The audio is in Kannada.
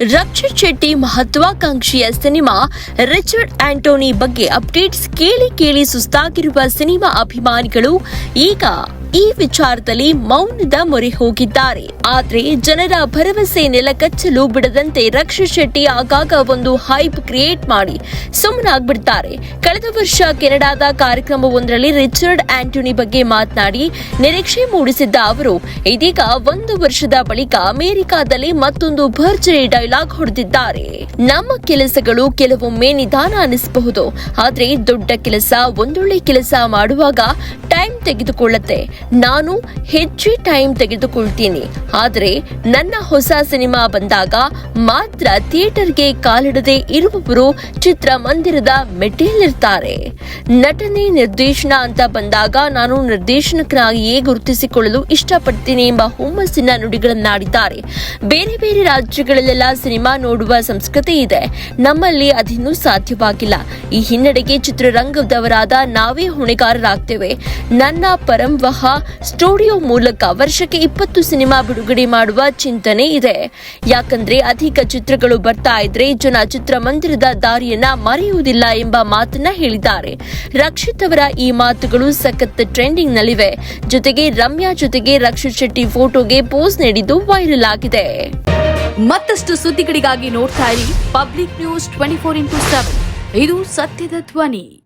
ರಕ್ಷಿತ್ ಶೆಟ್ಟಿ ಮಹತ್ವಾಕಾಂಕ್ಷಿಯ ಸಿನಿಮಾ ರಿಚರ್ಡ್ ಆಂಟೋನಿ ಬಗ್ಗೆ ಅಪ್ಡೇಟ್ಸ್ ಕೇಳಿ ಕೇಳಿ ಸುಸ್ತಾಗಿರುವ ಸಿನಿಮಾ ಅಭಿಮಾನಿಗಳು ಈಗ ಈ ವಿಚಾರದಲ್ಲಿ ಮೌನದ ಮೊರೆ ಹೋಗಿದ್ದಾರೆ. ಆದ್ರೆ ಜನರ ಭರವಸೆ ನೆಲಕಚ್ಚಲು ಬಿಡದಂತೆ ರಕ್ಷ ಶೆಟ್ಟಿ ಆಗಾಗ ಒಂದು ಹೈಪ್ ಕ್ರಿಯೇಟ್ ಮಾಡಿ ಸುಮ್ಮನಾಗ್ಬಿಡ್ತಾರೆ. ಕಳೆದ ವರ್ಷ ಕೆನಡಾದ ಕಾರ್ಯಕ್ರಮವೊಂದರಲ್ಲಿ ರಿಚರ್ಡ್ ಆಂಟೋನಿ ಬಗ್ಗೆ ಮಾತನಾಡಿ ನಿರೀಕ್ಷೆ ಮೂಡಿಸಿದ್ದ ಅವರು, ಇದೀಗ ಒಂದು ವರ್ಷದ ಬಳಿಕ ಅಮೆರಿಕಾದಲ್ಲಿ ಮತ್ತೊಂದು ಭರ್ಜರಿ ಡೈಲಾಗ್ ಹೊಡೆದಿದ್ದಾರೆ. ನಮ್ಮ ಕೆಲಸಗಳು ಕೆಲವೊಮ್ಮೆ ನಿಧಾನ ಅನಿಸಬಹುದು. ಆದ್ರೆ ದೊಡ್ಡ ಕೆಲಸ, ಒಂದೊಳ್ಳೆ ಕೆಲಸ ಮಾಡುವಾಗ ಟೈಮ್ ತೆಗೆದುಕೊಳ್ಳುತ್ತೆ. ನಾನು ಹೆಚ್ಚು ಟೈಮ್ ತೆಗೆದುಕೊಳ್ತೀನಿ. ಆದರೆ ನನ್ನ ಹೊಸ ಸಿನಿಮಾ ಬಂದಾಗ ಮಾತ್ರ ಥಿಯೇಟರ್ಗೆ ಕಾಲಿಡದೆ ಇರುವವರು ಚಿತ್ರಮಂದಿರದ ಮೆಟ್ಟಿಲಿರ್ತಾರೆ ನಟನೆ ನಿರ್ದೇಶನ ಅಂತ ಬಂದಾಗ ನಾನು ನಿರ್ದೇಶನಕನಾಗಿಯೇ ಗುರುತಿಸಿಕೊಳ್ಳಲು ಇಷ್ಟಪಡ್ತೀನಿ ಎಂಬ ಹುಮ್ಮಸ್ಸಿನ ನುಡಿಗಳನ್ನಾಡಿದ್ದಾರೆ. ಬೇರೆ ಬೇರೆ ರಾಜ್ಯಗಳಲ್ಲೆಲ್ಲ ಸಿನಿಮಾ ನೋಡುವ ಸಂಸ್ಕೃತಿ ಇದೆ. ನಮ್ಮಲ್ಲಿ ಅದಿನ್ನೂ ಸಾಧ್ಯವಾಗಿಲ್ಲ. ಈ ಹಿನ್ನಡೆಗೆ ಚಿತ್ರರಂಗದವರಾದ ನಾವೇ ಹೊಣೆಗಾರರಾಗ್ತೇವೆ. ನನ್ನ ಪರಂವಹ ಸ್ಟುಡಿಯೋ ಮೂಲಕ ವರ್ಷಕ್ಕೆ ಇಪ್ಪತ್ತು ಸಿನಿಮಾ ಬಿಡುಗಡೆ ಮಾಡುವ ಚಿಂತನೆ ಇದೆ. ಯಾಕಂದ್ರೆ ಅಧಿಕ ಚಿತ್ರಗಳು ಬರ್ತಾ ಇದ್ರೆ ಜನ ಚಿತ್ರಮಂದಿರದ ದಾರಿಯನ್ನ ಮರೆಯುವುದಿಲ್ಲ ಎಂಬ ಮಾತನ್ನ ಹೇಳಿದ್ದಾರೆ. ರಕ್ಷಿತ್ ಅವರ ಈ ಮಾತುಗಳು ಸಖತ್ ಟ್ರೆಂಡಿಂಗ್ ನಲ್ಲಿವೆ ಜೊತೆಗೆ ರಮ್ಯಾ ಜೊತೆಗೆ ರಕ್ಷಿತ್ ಶೆಟ್ಟಿ ಫೋಟೋಗೆ ಪೋಸ್ ನೀಡಿದ್ದು ವೈರಲ್ ಆಗಿದೆ. ಮತ್ತಷ್ಟು ಸುದ್ದಿಗಳಿಗಾಗಿ ನೋಡ್ತಾ ಇರಿ public news twenty four into seven. ಇದು ಸತ್ಯದ ಧ್ವನಿ.